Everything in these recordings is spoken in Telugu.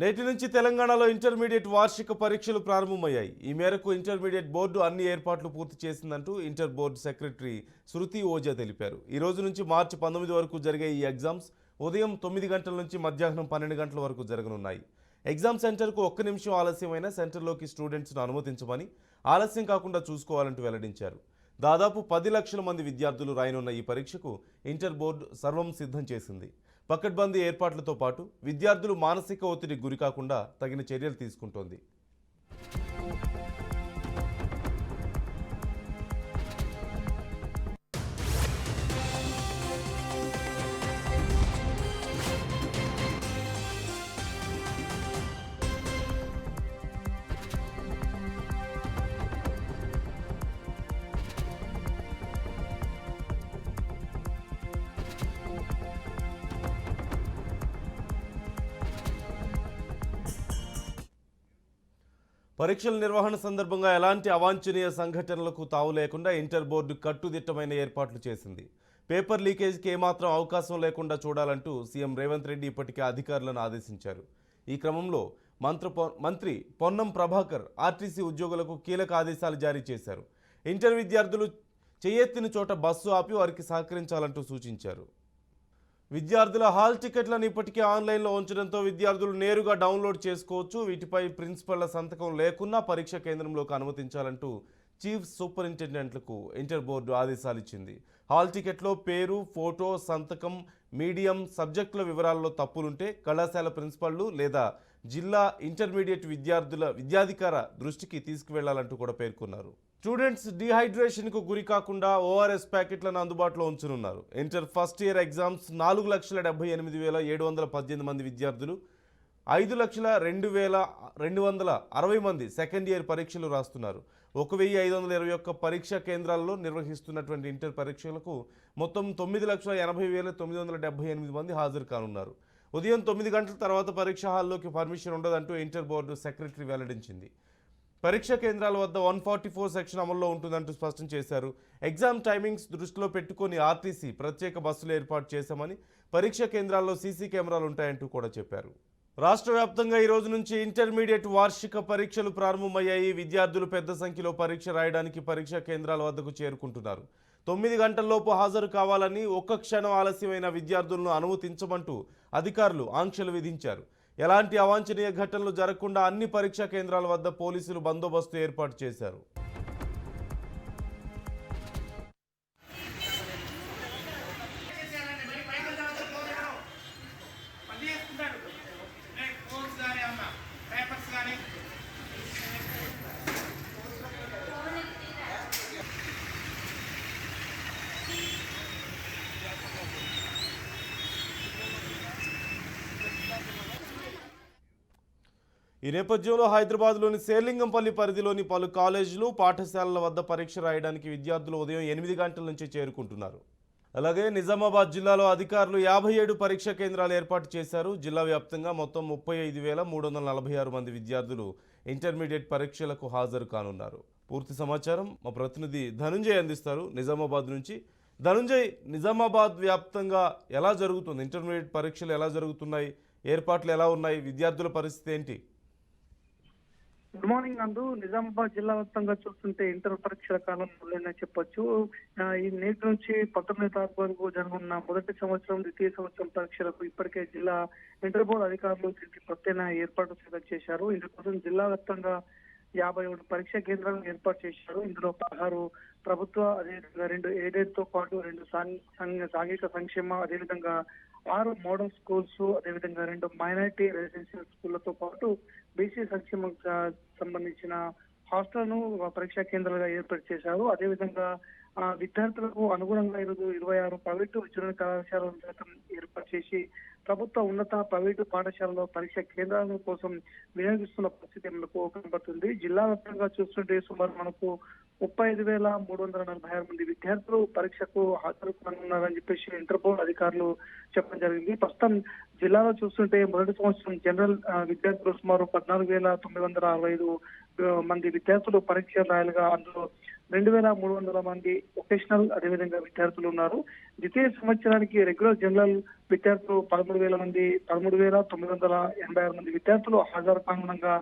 నేటి నుంచి తెలంగాణలో ఇంటర్మీడియట్ వార్షిక పరీక్షలు ప్రారంభమయ్యాయి. ఈ మేరకు ఇంటర్మీడియట్ బోర్డు అన్ని ఏర్పాట్లు పూర్తి చేసిందంటూ inter board secretary Shruti Ojha తెలిపారు. ఈ రోజు నుంచి మార్చి పంతొమ్మిది వరకు జరిగే ఈ ఎగ్జామ్స్ ఉదయం తొమ్మిది గంటల నుంచి మధ్యాహ్నం పన్నెండు గంటల వరకు జరగనున్నాయి. ఎగ్జామ్ సెంటర్కు ఒక్క నిమిషం ఆలస్యమైన సెంటర్లోకి స్టూడెంట్స్ను అనుమతించమని ఆలస్యం కాకుండా చూసుకోవాలంటూ వెల్లడించారు. దాదాపు పది లక్షల మంది విద్యార్థులు రాయనున్న ఈ పరీక్షకు ఇంటర్ బోర్డు సర్వం సిద్ధం చేసింది. పకడ్బందీ ఏర్పాట్లతో పాటు విద్యార్థులు మానసిక ఒత్తిడికి గురికాకుండా తగిన చర్యలు తీసుకుంటోంది. పరీక్షల నిర్వహణ సందర్భంగా ఎలాంటి అవాంఛనీయ సంఘటనలకు తావు లేకుండా ఇంటర్ బోర్డు కట్టుదిట్టమైన ఏర్పాట్లు చేసింది. పేపర్ లీకేజ్కి ఏమాత్రం అవకాశం లేకుండా చూడాలంటూ సీఎం రేవంత్ రెడ్డి ఇప్పటికే అధికారులను ఆదేశించారు. ఈ క్రమంలో మంత్రి పొ- మంత్రి పొన్నం ప్రభాకర్ ఆర్టీసీ ఉద్యోగులకు కీలక ఆదేశాలు జారీ చేశారు. ఇంటర్ విద్యార్థులు చేయెత్తిన చోట బస్సు ఆపి వారికి సహకరించాలంటూ సూచించారు. విద్యార్థుల హాల్ టికెట్లను ఇప్పటికే ఆన్లైన్లో ఉంచడంతో విద్యార్థులు నేరుగా డౌన్లోడ్ చేసుకోవచ్చు. వీటిపై ప్రిన్సిపళ్ళ సంతకం లేకున్నా పరీక్ష కేంద్రంలోకి అనుమతించాలంటూ చీఫ్ సూపరింటెండెంట్లకు ఇంటర్ బోర్డు ఆదేశాలు ఇచ్చింది. హాల్ టికెట్లో పేరు ఫోటో సంతకం మీడియం సబ్జెక్టుల వివరాల్లో తప్పులుంటే కళాశాల ప్రిన్సిపల్లు లేదా జిల్లా ఇంటర్మీడియట్ విద్యార్థుల విద్యాధికార దృష్టికి తీసుకువెళ్ళాలంటూ కూడా పేర్కొన్నారు. స్టూడెంట్స్ డిహైడ్రేషన్కు గురి కాకుండా ఓఆర్ఎస్ ప్యాకెట్లను అందుబాటులో ఉంచనున్నారు. ఇంటర్ ఫస్ట్ ఇయర్ ఎగ్జామ్స్ నాలుగు లక్షల డెబ్బై ఎనిమిది వేల ఏడు వందల పద్దెనిమిది మంది విద్యార్థులు ఐదు లక్షల రెండు వేల రెండు వందల అరవై మంది సెకండ్ ఇయర్ పరీక్షలు రాస్తున్నారు. ఒక వెయ్యి ఐదు వందల ఇరవై ఒక్క పరీక్షా కేంద్రాల్లో నిర్వహిస్తున్నటువంటి ఇంటర్ పరీక్షలకు మొత్తం తొమ్మిది లక్షల ఎనభై వేల తొమ్మిది వందల డెబ్బై ఎనిమిది మంది హాజరు కానున్నారు. ఉదయం తొమ్మిది గంటల తర్వాత పరీక్ష హాల్లోకి పర్మిషన్ ఉండదంటూ ఇంటర్ బోర్డు సెక్రటరీ వెల్లడించింది. పరీక్ష కేంద్రాల వద్ద వన్ ఫార్టీ ఫోర్ సెక్షన్ అమల్లో ఉంటుందంటూ స్పష్టం చేశారు. ఎగ్జామ్ టైమింగ్స్ దృష్టిలో పెట్టుకొని ఆర్టీసీ ప్రత్యేక బస్సులు ఏర్పాటు చేశామని పరీక్ష కేంద్రాల్లో సీసీ కెమెరాలు ఉంటాయంటూ కూడా చెప్పారు. రాష్ట్ర వ్యాప్తంగా ఈ రోజు నుంచి ఇంటర్మీడియట్ వార్షిక పరీక్షలు ప్రారంభమయ్యాయి. విద్యార్థులు పెద్ద సంఖ్యలో పరీక్ష రాయడానికి పరీక్షా కేంద్రాల వద్దకు చేరుకుంటున్నారు. తొమ్మిది గంటల్లోపు హాజరు కావాలని ఒక్క క్షణం ఆలస్యమైన విద్యార్థులను అనుమతించమంటూ అధికారులు ఆంక్షలు విధించారు. ఎలాంటి అవాంఛనీయ ఘటనలు జరగకుండా అన్ని పరీక్షా కేంద్రాల వద్ద పోలీసులు బందోబస్తు ఏర్పాటు చేశారు. పేపర్స్ కానీ ఈ నేపథ్యంలో హైదరాబాద్లోని శేర్లింగంపల్లి పరిధిలోని పలు కాలేజీలు పాఠశాలల వద్ద పరీక్ష రాయడానికి విద్యార్థులు ఉదయం ఎనిమిది గంటల నుంచి చేరుకుంటున్నారు. అలాగే నిజామాబాద్ జిల్లాలో అధికారులు యాభై ఏడు పరీక్షా కేంద్రాలు ఏర్పాటు చేశారు. జిల్లా వ్యాప్తంగా మొత్తం ముప్పై ఐదు వేల మూడు వందల నలభై ఆరు మంది విద్యార్థులు ఇంటర్మీడియట్ పరీక్షలకు హాజరు కానున్నారు. పూర్తి సమాచారం మా ప్రతినిధి ధనుంజయ్ అందిస్తారు. నిజామాబాద్ నుంచి ధనుంజయ్ నిజామాబాద్ వ్యాప్తంగా ఎలా జరుగుతుంది? ఇంటర్మీడియట్ పరీక్షలు ఎలా జరుగుతున్నాయి? ఏర్పాట్లు ఎలా ఉన్నాయి? విద్యార్థుల పరిస్థితి ఏంటి? గుడ్ మార్నింగ్ నందు నిజామాబాద్ జిల్లా వ్యాప్తంగా చూస్తుంటే ఇంటర్ పరీక్షల కాలం మొదలైందని చెప్పొచ్చు. ఈ నేటి నుంచి పంతొమ్మిది తారీఖు వరకు జరగనున్న మొదటి సంవత్సరం ద్వితీయ సంవత్సరం పరీక్షలకు ఇప్పటికే జిల్లా ఇంటర్ బోర్డు అధికారులు దీనికి ప్రత్యేక ఏర్పాటు సిద్ధం చేశారు. ఇందుకోసం జిల్లా వ్యాప్తంగా యాభై ఏడు పరీక్షా కేంద్రాలను ఏర్పాటు చేశారు. ఇందులో పదహారు ప్రభుత్వ అదేవిధంగా రెండు ఎయిడెడ్ పాటు రెండు సాంఘిక సంక్షేమ అదేవిధంగా ఆరు మోడల్ స్కూల్స్ అదేవిధంగా రెండు మైనారిటీ రెసిడెన్షియల్ స్కూళ్ళతో పాటు బీసీ సంక్షేమ సంబంధించిన హాస్టల్ను పరీక్షా కేంద్రాలుగా ఏర్పాటు చేశారు. అదేవిధంగా విద్యార్థులకు అనుగుణంగా ఈరోజు ఇరవై ఆరు ప్రైవేటు విద్యుత్ కళాశాలను సైతం ఏర్పాటు చేసి ప్రభుత్వ ఉన్నత ప్రైవేటు పాఠశాలలో పరీక్ష కేంద్రాల కోసం వినియోగిస్తున్న పరిస్థితి మనకు కనబడుతుంది. జిల్లా వ్యాప్తంగా చూస్తుంటే సుమారు మనకు ముప్పై ఐదు వేల మూడు వందల నలభై ఆరు మంది విద్యార్థులు పరీక్షకు హాజరు కానున్నారని చెప్పేసి ఇంటర్పోల్ అధికారులు చెప్పడం జరిగింది. ప్రస్తుతం జిల్లాలో చూస్తుంటే మొదటి సంవత్సరం జనరల్ విద్యార్థులు సుమారు పద్నాలుగు వేల తొమ్మిది వందల అరవై ఐదు మంది విద్యార్థులు పరీక్ష రాయాలిగా అందులో రెండు వేల మూడు వందల మంది వొకేషనల్ అదేవిధంగా విద్యార్థులు ఉన్నారు. ద్వితీయ సంవత్సరానికి రెగ్యులర్ జనరల్ విద్యార్థులు పదమూడు వేల మంది పదమూడు వేల తొమ్మిది వందల ఎనభై ఆరు మంది విద్యార్థులు హాజరు కానుండగా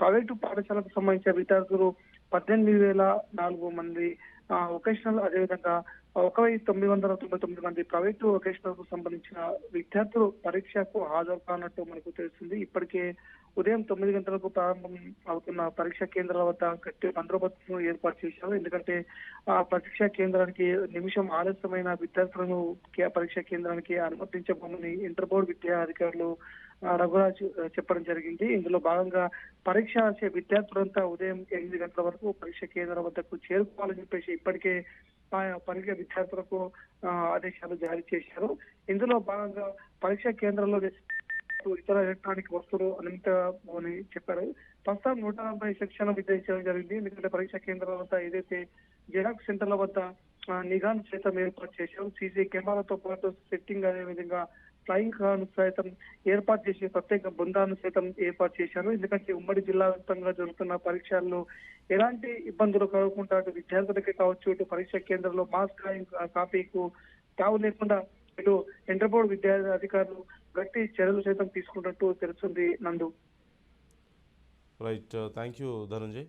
ప్రైవేటు పాఠశాలకు సంబంధించిన విద్యార్థులు పద్దెనిమిది వేల నాలుగు మంది ఆ, వొకేషనల్ అదేవిధంగా ఒక వెయ్యి తొమ్మిది వందల తొంభై తొమ్మిది మంది ప్రైవేటు వొకేషనల్కు సంబంధించిన విద్యార్థులు పరీక్షకు హాజరు కానట్టు మనకు తెలుస్తుంది. ఇప్పటికే ఉదయం తొమ్మిది గంటలకు ప్రారంభం అవుతున్న పరీక్షా కేంద్రాల వద్ద గట్టి బందోబస్తును ఏర్పాటు చేశారు. ఎందుకంటే ఆ పరీక్షా కేంద్రానికి నిమిషం ఆలస్యమైన విద్యార్థులను కే- పరీక్షా కేంద్రానికి అనుమతించబోమని ఇంటర్ బోర్డు విద్యా అధికారులు రఘురాజ్ చెప్పడం జరిగింది. ఇందులో భాగంగా పరీక్ష రాసే విద్యార్థులంతా ఉదయం ఎనిమిది గంటల వరకు పరీక్ష కేంద్రం వద్దకు చేరుకోవాలని చెప్పేసి ఇప్పటికే ఆయా పరీక్ష విద్యార్థులకు ఆదేశాలు జారీ చేశారు. ఇందులో భాగంగా పరీక్షా కేంద్రంలో ఇతర ఎలక్ట్రానిక్ వస్తువులు అని చెప్పారు. ప్రస్తుతం నూట నలభై శిక్షణ విధించడం జరిగింది. ఎందుకంటే పరీక్షా కేంద్రాల వద్ద ఏదైతే జిరాక్స్ సెంటర్ల వద్ద నిఘాను సైతం ఏర్పాటు చేశారు సీసీ కెమెరాతో పాటు సెట్టింగ్ అదే విధంగా ఫ్లయింగ్ కార్ సైతం ఏర్పాటు చేసి ప్రత్యేక బృందాలను సైతం ఏర్పాటు చేశారు. ఎందుకంటే ఉమ్మడి జిల్లా వ్యాప్తంగా జరుగుతున్న పరీక్షల్లో ఎలాంటి ఇబ్బందులు కలగకుండా అటు విద్యార్థులకి కావచ్చు ఇటు పరీక్ష కేంద్రంలో మాస్క్ కాపీకు తావు లేకుండా ఇటు ఇంటర్ బోర్డు విద్యార్థి అధికారులు గట్టి చర్యలు సైతం తీసుకున్నట్టు తెలుస్తుంది Nandu. Right thank you Dhananjay.